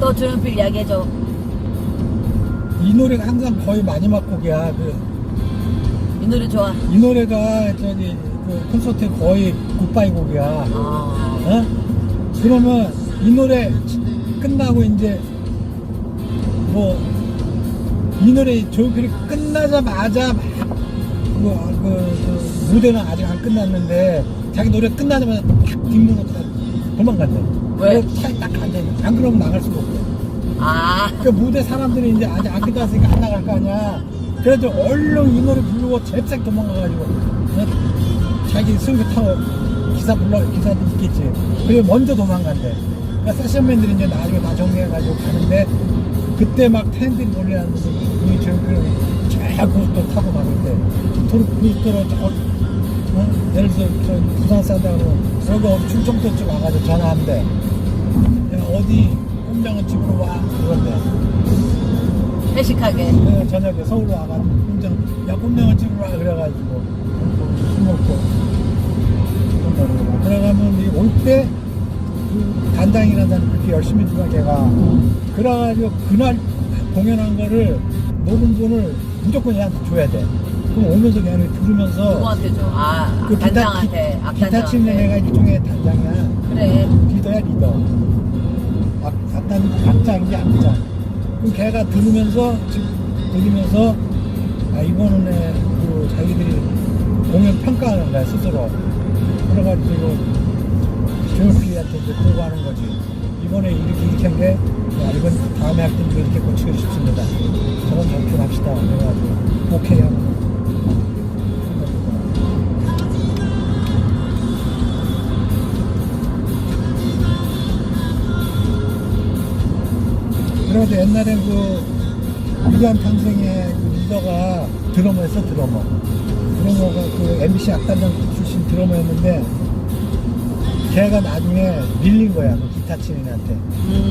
또 조용필 이야기해줘. 이 노래가 항상 거의 마지막 곡이야. 그, 이 노래 좋아. 이 노래가 저기 그 콘서트 거의 굿바이 곡이야. 아, 어? 그러면 이 노래 끝나고 이제 뭐 이 노래 조용필이 끝나자마자 막 그, 그, 그 무대는 아직 안 끝났는데 자기 노래 끝나자마자 탁 뒷문으로 다 도망간대. 왜? 그래서 차에 딱 앉아. 안 그러면 나갈 수가 없대. 아, 그 무대 사람들이 이제 아직 안 끝났으니까 안 나갈 거 아니야. 그래서 얼른 이 노래 부르고 잽색 도망가가지고 어? 자기 승기 타고 기사 불러 기사도 있겠지. 그리고 먼저 도망간대. 그러니까 세션맨들이 이제 나중에 다 정리해가지고 가는데 그때 막 팬들이 몰려왔는데 이 저그 저 고속도로 타고 가는데 도로 저 어? 예를 들어서 저 부산 산다고 여기 어디 충청도 쪽 와가지고 전화 한 대. 야, 어디 꼼장은 집으로 와 그런데 회식하게. 그 저녁에 서울로 와가지고 꼼장 야 꼼장은 집으로 와 그래가지고 술 먹고 그래가면 올때 그 단장이라는 사람이 그렇게 열심히 누가 걔가 그래가지고 그날 공연한 거를 녹음본을 무조건 얘한테 줘야 돼 그럼 오면서 걔는 들으면서 누구한테 줘? 아, 그 기타, 단장한테. 기, 기타 치는 애가 악단장한테. 일종의 단장이야 그래. 리더야 리더 악, 악단, 악장이지 악장 그럼 걔가 들으면서 지금 들으면서 아 이번에 그 자기들이 공연 평가하는 거야 스스로 그래가지고 조용필이한테 이제 보고 하는 거지 이번에 이렇게 이렇게 한게 야, 이번 다음에 할 때는 이렇게 고치고 싶습니다 저건 저렇게 합시다 그래가지고 오케이 하면 그래도 옛날에 그 위대한 탄생의 그 리더가 드러머였어 드러머 드러머가 그 MBC 악단장 출신 드러머였는데 걔가 나중에 밀린 거야 그 기타 치는 애한테 음.